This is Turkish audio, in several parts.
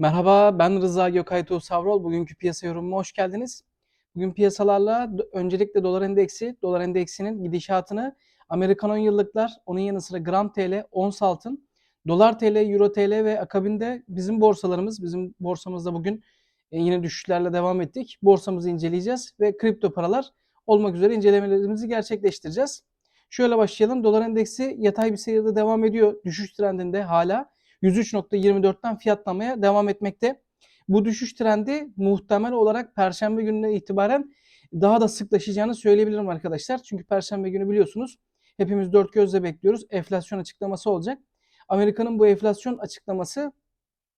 Merhaba, ben Rıza Gökay Tuğ Savrol. Bugünkü piyasa yorumuma hoş geldiniz. Bugün piyasalarla öncelikle dolar endeksi, dolar endeksinin gidişatını, Amerikan 10 yıllıklar, onun yanı sıra gram TL, ons altın, dolar TL, euro TL ve akabinde bizim borsalarımız, bizim borsamızda bugün e, yine düşüşlerle devam ettik. Borsamızı inceleyeceğiz ve kripto paralar olmak üzere incelemelerimizi gerçekleştireceğiz. Şöyle başlayalım. Dolar endeksi yatay bir seyirde devam ediyor. Düşüş trendinde hala. 103.24'ten fiyatlamaya devam etmekte. Bu düşüş trendi muhtemel olarak Perşembe gününe itibaren daha da sıklaşacağını söyleyebilirim arkadaşlar. Çünkü Perşembe günü biliyorsunuz hepimiz dört gözle bekliyoruz. Enflasyon açıklaması olacak. Amerika'nın bu enflasyon açıklaması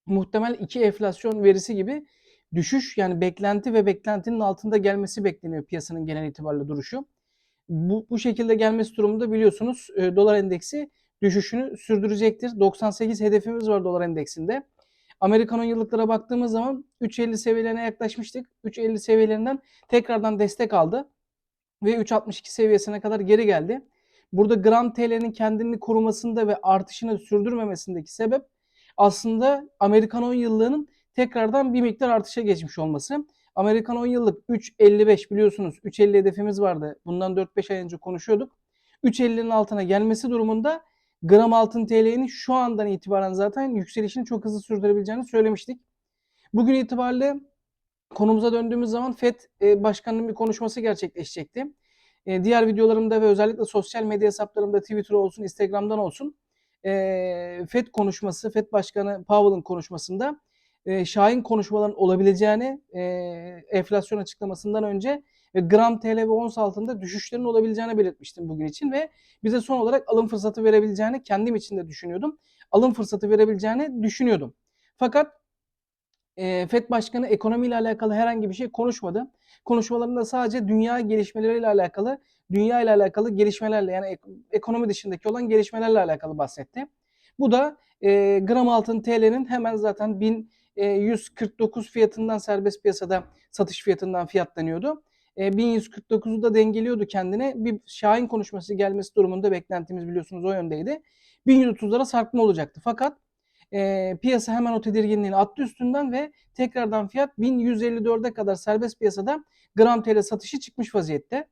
muhtemel iki enflasyon verisi gibi düşüş yani beklenti ve beklentinin altında gelmesi bekleniyor piyasanın genel itibariyle duruşu. Bu, bu şekilde gelmesi durumunda biliyorsunuz e, dolar endeksi düşüşünü sürdürecektir. 98 hedefimiz var dolar endeksinde. Amerikan 10 yıllıklara baktığımız zaman 3.50 seviyelerine yaklaşmıştık. 3.50 seviyelerinden tekrardan destek aldı ve 3.62 seviyesine kadar geri geldi. Burada gram TL'nin kendini korumasında ve artışını sürdürmemesindeki sebep aslında Amerikan 10 yıllığının tekrardan bir miktar artışa geçmiş olması. Amerikan 10 yıllık 3.55 biliyorsunuz 3.50 hedefimiz vardı. Bundan 4-5 ay önce konuşuyorduk. 3.50'nin altına gelmesi durumunda gram altın TL'nin şu andan itibaren zaten yükselişini çok hızlı sürdürebileceğini söylemiştik. Bugün itibariyle konumuza döndüğümüz zaman FED e, Başkanı'nın bir konuşması gerçekleşecekti. E, diğer videolarımda ve özellikle sosyal medya hesaplarımda Twitter olsun, Instagram'dan olsun e, FED konuşması, FED Başkanı Powell'ın konuşmasında şahin konuşmaların olabileceğini enflasyon açıklamasından önce ve gram TL ve ons altında düşüşlerin olabileceğini belirtmiştim bugün için ve bize son olarak alım fırsatı verebileceğini kendim için de düşünüyordum. Alım fırsatı verebileceğini düşünüyordum. Fakat e, FED Başkanı ekonomiyle alakalı herhangi bir şey konuşmadı. Konuşmalarında sadece dünya gelişmeleriyle alakalı, dünya ile alakalı gelişmelerle yani ek- ekonomi dışındaki olan gelişmelerle alakalı bahsetti. Bu da e, gram altın TL'nin hemen zaten 1149 fiyatından serbest piyasada satış fiyatından fiyatlanıyordu. E, 1149'u da dengeliyordu kendine. Bir Şahin konuşması gelmesi durumunda beklentimiz biliyorsunuz o yöndeydi. 1130'lara sarkma olacaktı. Fakat e, piyasa hemen o tedirginliğini attı üstünden ve tekrardan fiyat 1154'e kadar serbest piyasada gram TL satışı çıkmış vaziyette.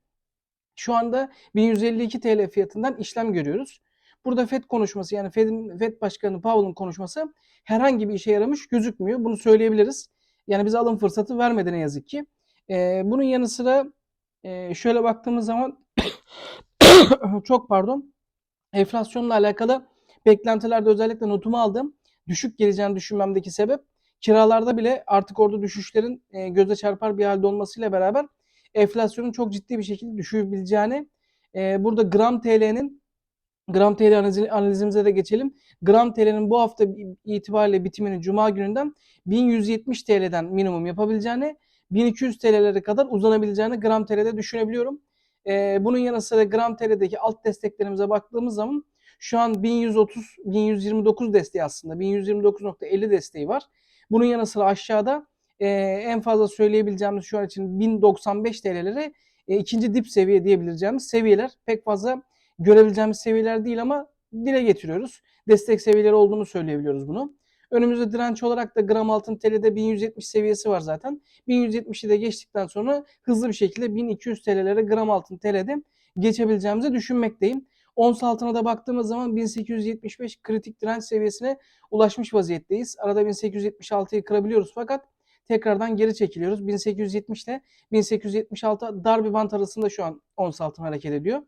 Şu anda 1152 TL fiyatından işlem görüyoruz. Burada FED konuşması yani FED'in FED Başkanı Powell'ın konuşması herhangi bir işe yaramış gözükmüyor. Bunu söyleyebiliriz. Yani bize alım fırsatı vermedi ne yazık ki. Ee, bunun yanı sıra e, şöyle baktığımız zaman çok pardon enflasyonla alakalı beklentilerde özellikle notumu aldım. Düşük geleceğini düşünmemdeki sebep kiralarda bile artık orada düşüşlerin e, göze çarpar bir halde olmasıyla beraber enflasyonun çok ciddi bir şekilde düşebileceğini e, burada gram TL'nin gram TL analizi- analizimize de geçelim. Gram TL'nin bu hafta itibariyle bitimini Cuma gününden 1170 TL'den minimum yapabileceğini 1200 TL'lere kadar uzanabileceğini gram TL'de düşünebiliyorum. Ee, bunun yanı sıra gram TL'deki alt desteklerimize baktığımız zaman şu an 1130 1129 desteği aslında 1129.50 desteği var. Bunun yanı sıra aşağıda e, en fazla söyleyebileceğimiz şu an için 1095 TL'lere e, ikinci dip seviye diyebileceğimiz seviyeler pek fazla görebileceğimiz seviyeler değil ama dile getiriyoruz. Destek seviyeleri olduğunu söyleyebiliyoruz bunu. Önümüzde direnç olarak da gram altın TL'de 1170 seviyesi var zaten. 1170'i de geçtikten sonra hızlı bir şekilde 1200 TL'lere gram altın TL'de geçebileceğimizi düşünmekteyim. Ons altına da baktığımız zaman 1875 kritik direnç seviyesine ulaşmış vaziyetteyiz. Arada 1876'yı kırabiliyoruz fakat tekrardan geri çekiliyoruz. 1870 ile 1876 dar bir bant arasında şu an ons altın hareket ediyor.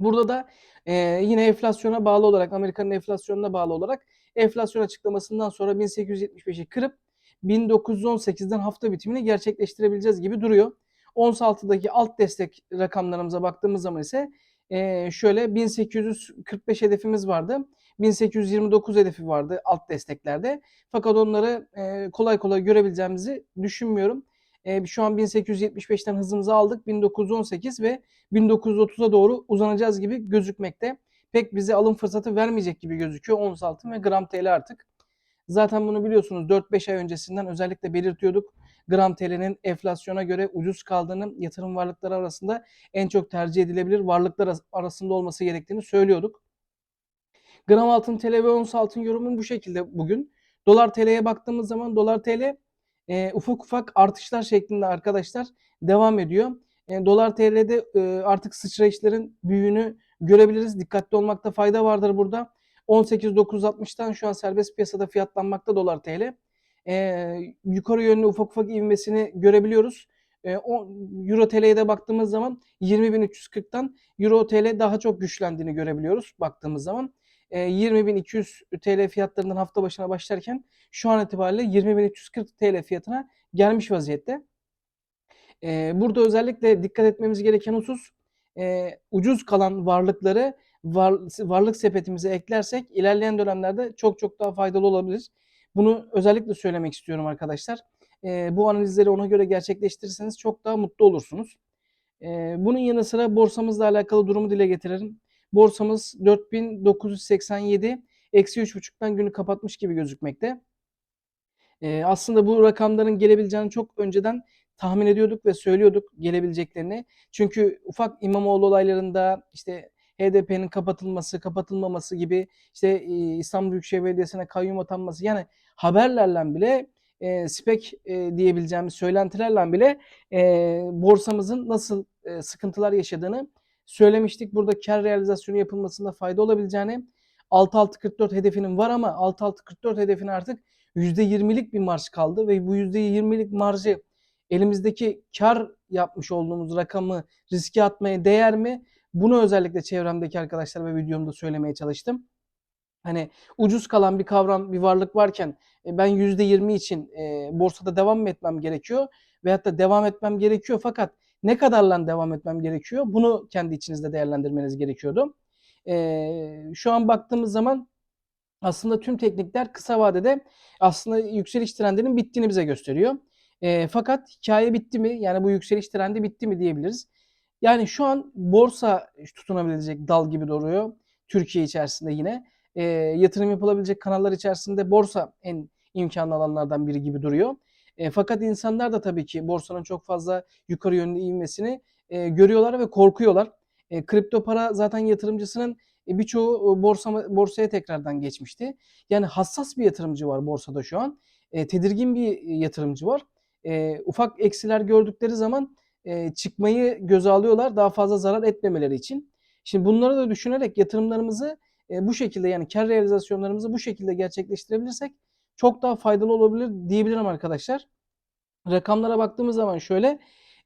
Burada da e, yine enflasyona bağlı olarak Amerika'nın enflasyonuna bağlı olarak enflasyon açıklamasından sonra 1875'i kırıp 1918'den hafta bitimini gerçekleştirebileceğiz gibi duruyor. Ons altıdaki alt destek rakamlarımıza baktığımız zaman ise e, şöyle 1845 hedefimiz vardı. 1829 hedefi vardı alt desteklerde. Fakat onları e, kolay kolay görebileceğimizi düşünmüyorum. E, şu an 1875'ten hızımızı aldık. 1918 ve 1930'a doğru uzanacağız gibi gözükmekte. Pek bize alım fırsatı vermeyecek gibi gözüküyor ons altın ve gram TL artık. Zaten bunu biliyorsunuz 4-5 ay öncesinden özellikle belirtiyorduk. Gram TL'nin enflasyona göre ucuz kaldığını yatırım varlıkları arasında en çok tercih edilebilir varlıklar arasında olması gerektiğini söylüyorduk. Gram altın TL ve ons altın yorumum bu şekilde bugün. Dolar TL'ye baktığımız zaman dolar TL e, ufak ufak artışlar şeklinde arkadaşlar devam ediyor. E, dolar TL'de e, artık sıçrayışların büyüğünü görebiliriz. Dikkatli olmakta fayda vardır burada. 18.960'tan şu an serbest piyasada fiyatlanmakta dolar TL. E, yukarı yönlü ufak ufak ivmesini görebiliyoruz. E, o, Euro TL'ye de baktığımız zaman 20.340'tan Euro TL daha çok güçlendiğini görebiliyoruz baktığımız zaman. E, 20.200 TL fiyatlarından hafta başına başlarken şu an itibariyle 20.340 TL fiyatına gelmiş vaziyette. E, burada özellikle dikkat etmemiz gereken husus e, ucuz kalan varlıkları var, varlık sepetimize eklersek ilerleyen dönemlerde çok çok daha faydalı olabilir. Bunu özellikle söylemek istiyorum arkadaşlar. E, bu analizleri ona göre gerçekleştirirseniz çok daha mutlu olursunuz. Bunun yanı sıra borsamızla alakalı durumu dile getirelim. Borsamız 4987 eksi 3.5'tan günü kapatmış gibi gözükmekte. E, aslında bu rakamların gelebileceğini çok önceden tahmin ediyorduk ve söylüyorduk gelebileceklerini. Çünkü ufak İmamoğlu olaylarında işte HDP'nin kapatılması, kapatılmaması gibi işte İstanbul Büyükşehir Belediyesi'ne kayyum atanması yani haberlerle bile e, spek e, diyebileceğimiz söylentilerle bile e, borsamızın nasıl e, sıkıntılar yaşadığını söylemiştik. Burada kar realizasyonu yapılmasında fayda olabileceğini 6644 hedefinin var ama 6644 hedefin artık %20'lik bir marj kaldı ve bu %20'lik marjı elimizdeki kar yapmış olduğumuz rakamı riske atmaya değer mi? Bunu özellikle çevremdeki arkadaşlar ve videomda söylemeye çalıştım. Hani ucuz kalan bir kavram, bir varlık varken e, ben %20 için e, borsada devam mı etmem gerekiyor? Veyahut da devam etmem gerekiyor fakat ne kadarla devam etmem gerekiyor? Bunu kendi içinizde değerlendirmeniz gerekiyordu. E, şu an baktığımız zaman aslında tüm teknikler kısa vadede aslında yükseliş trendinin bittiğini bize gösteriyor. E, fakat hikaye bitti mi? Yani bu yükseliş trendi bitti mi diyebiliriz. Yani şu an borsa tutunabilecek dal gibi duruyor. Türkiye içerisinde yine. E, yatırım yapılabilecek kanallar içerisinde borsa en imkanlı alanlardan biri gibi duruyor. E, fakat insanlar da tabii ki borsanın çok fazla yukarı yönlü ivmesini e, görüyorlar ve korkuyorlar. E, kripto para zaten yatırımcısının e, birçoğu borsa, borsaya tekrardan geçmişti. Yani hassas bir yatırımcı var borsada şu an. E, tedirgin bir yatırımcı var. E, ufak eksiler gördükleri zaman e, çıkmayı göze alıyorlar daha fazla zarar etmemeleri için. Şimdi bunları da düşünerek yatırımlarımızı e, bu şekilde yani kar realizasyonlarımızı bu şekilde gerçekleştirebilirsek çok daha faydalı olabilir diyebilirim arkadaşlar. Rakamlara baktığımız zaman şöyle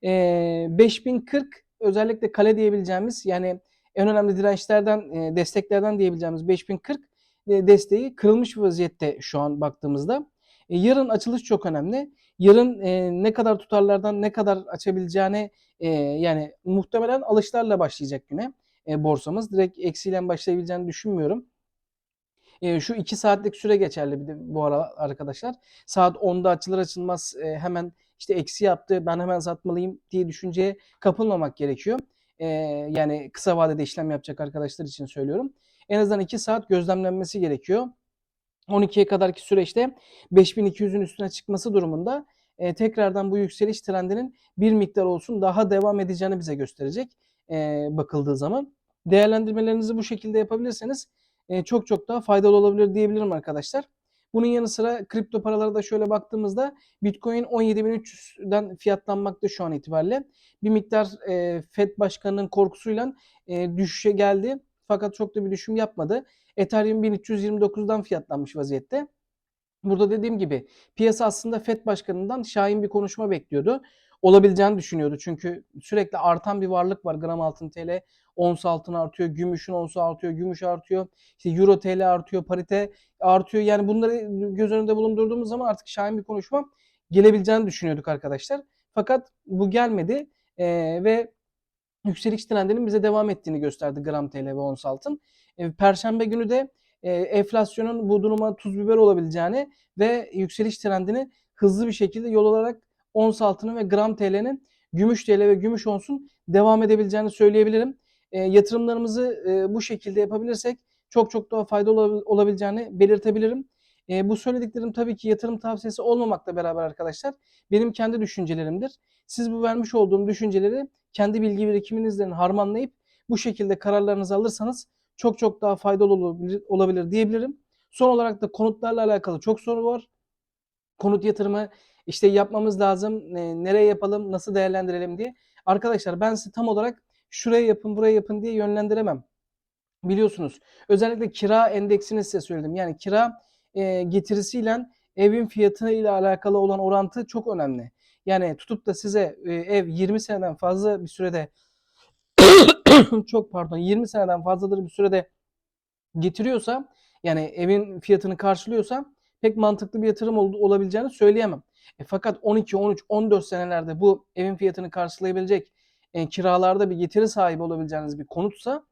e, 5040 özellikle kale diyebileceğimiz yani en önemli dirençlerden, e, desteklerden diyebileceğimiz 5040 e, desteği kırılmış vaziyette şu an baktığımızda. E, yarın açılış çok önemli. Yarın e, ne kadar tutarlardan ne kadar açabileceğini e, yani muhtemelen alışlarla başlayacak güne e, borsamız. Direkt eksiyle başlayabileceğini düşünmüyorum. E, şu 2 saatlik süre geçerli bir de bu ara arkadaşlar. Saat 10'da açılır açılmaz e, hemen işte eksi yaptı ben hemen satmalıyım diye düşünceye kapılmamak gerekiyor. E, yani kısa vadede işlem yapacak arkadaşlar için söylüyorum. En azından 2 saat gözlemlenmesi gerekiyor. 12'ye kadarki süreçte 5200'ün üstüne çıkması durumunda e, tekrardan bu yükseliş trendinin bir miktar olsun daha devam edeceğini bize gösterecek e, bakıldığı zaman. Değerlendirmelerinizi bu şekilde yapabilirseniz çok çok daha faydalı olabilir diyebilirim arkadaşlar. Bunun yanı sıra kripto paralara da şöyle baktığımızda Bitcoin 17.300'den fiyatlanmakta şu an itibariyle. Bir miktar Fed başkanının korkusuyla e, düşüşe geldi. Fakat çok da bir düşüm yapmadı. Ethereum 1329'dan fiyatlanmış vaziyette. Burada dediğim gibi piyasa aslında FED başkanından şahin bir konuşma bekliyordu. Olabileceğini düşünüyordu. Çünkü sürekli artan bir varlık var. Gram altın TL, ons altın artıyor, gümüşün onsu artıyor, gümüş artıyor. İşte euro TL artıyor, parite artıyor. Yani bunları göz önünde bulundurduğumuz zaman artık şahin bir konuşma gelebileceğini düşünüyorduk arkadaşlar. Fakat bu gelmedi ee, ve yükseliş trendinin bize devam ettiğini gösterdi gram TL ve ons altın. E, Perşembe günü de e, enflasyonun bu duruma tuz biber olabileceğini ve yükseliş trendini hızlı bir şekilde yol olarak ons altının ve gram TL'nin gümüş TL ve gümüş onsun devam edebileceğini söyleyebilirim. E, yatırımlarımızı e, bu şekilde yapabilirsek çok çok daha faydalı olabileceğini belirtebilirim. E, bu söylediklerim tabii ki yatırım tavsiyesi olmamakla beraber arkadaşlar benim kendi düşüncelerimdir. Siz bu vermiş olduğum düşünceleri kendi bilgi birikiminizle harmanlayıp bu şekilde kararlarınızı alırsanız çok çok daha faydalı olabilir, olabilir diyebilirim. Son olarak da konutlarla alakalı çok soru var. Konut yatırımı işte yapmamız lazım. e, nereye yapalım, nasıl değerlendirelim diye. Arkadaşlar ben size tam olarak şuraya yapın, buraya yapın diye yönlendiremem. Biliyorsunuz. Özellikle kira endeksini size söyledim. Yani kira e, getirisiyle evin fiyatı ile alakalı olan orantı çok önemli. Yani tutup da size e, ev 20 seneden fazla bir sürede çok pardon 20 seneden fazladır bir sürede getiriyorsa yani evin fiyatını karşılıyorsa pek mantıklı bir yatırım ol- olabileceğini söyleyemem. E, fakat 12, 13, 14 senelerde bu evin fiyatını karşılayabilecek e, kiralarda bir getiri sahibi olabileceğiniz bir konutsa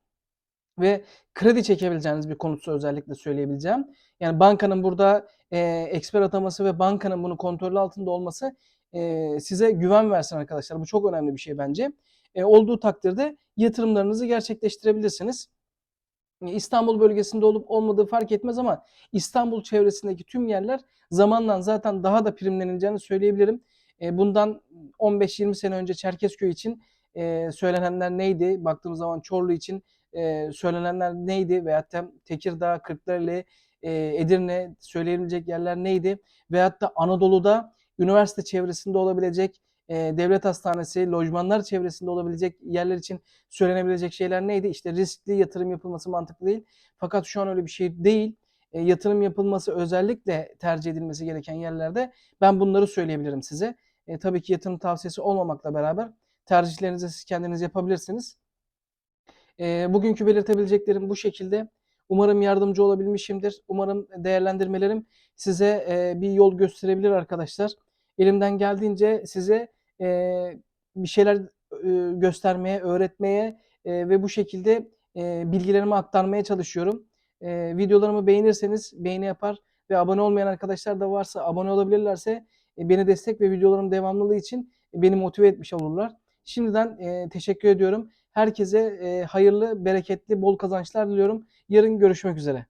ve kredi çekebileceğiniz bir konutsa özellikle söyleyebileceğim. Yani bankanın burada e, eksper ataması ve bankanın bunu kontrolü altında olması e, size güven versin arkadaşlar. Bu çok önemli bir şey bence. E, olduğu takdirde yatırımlarınızı gerçekleştirebilirsiniz. İstanbul bölgesinde olup olmadığı fark etmez ama İstanbul çevresindeki tüm yerler zamanla zaten daha da primleneceğini söyleyebilirim. E, bundan 15-20 sene önce Çerkezköy için e, söylenenler neydi? Baktığımız zaman Çorlu için e, söylenenler neydi? Veyahut da Tekirdağ, Kırklareli, Edirne söyleyebilecek yerler neydi? Veyahut da Anadolu'da üniversite çevresinde olabilecek e, devlet hastanesi, lojmanlar çevresinde olabilecek yerler için söylenebilecek şeyler neydi? İşte riskli yatırım yapılması mantıklı değil. Fakat şu an öyle bir şey değil. E, yatırım yapılması özellikle tercih edilmesi gereken yerlerde ben bunları söyleyebilirim size. E, tabii ki yatırım tavsiyesi olmamakla beraber tercihlerinizi siz kendiniz yapabilirsiniz. E, bugünkü belirtebileceklerim bu şekilde. Umarım yardımcı olabilmişimdir. Umarım değerlendirmelerim size e, bir yol gösterebilir arkadaşlar. Elimden geldiğince size e, bir şeyler e, göstermeye, öğretmeye e, ve bu şekilde e, bilgilerimi aktarmaya çalışıyorum. E, videolarımı beğenirseniz beğeni yapar ve abone olmayan arkadaşlar da varsa abone olabilirlerse e, beni destek ve videolarım devamlılığı için beni motive etmiş olurlar. Şimdiden e, teşekkür ediyorum. Herkese e, hayırlı, bereketli, bol kazançlar diliyorum. Yarın görüşmek üzere.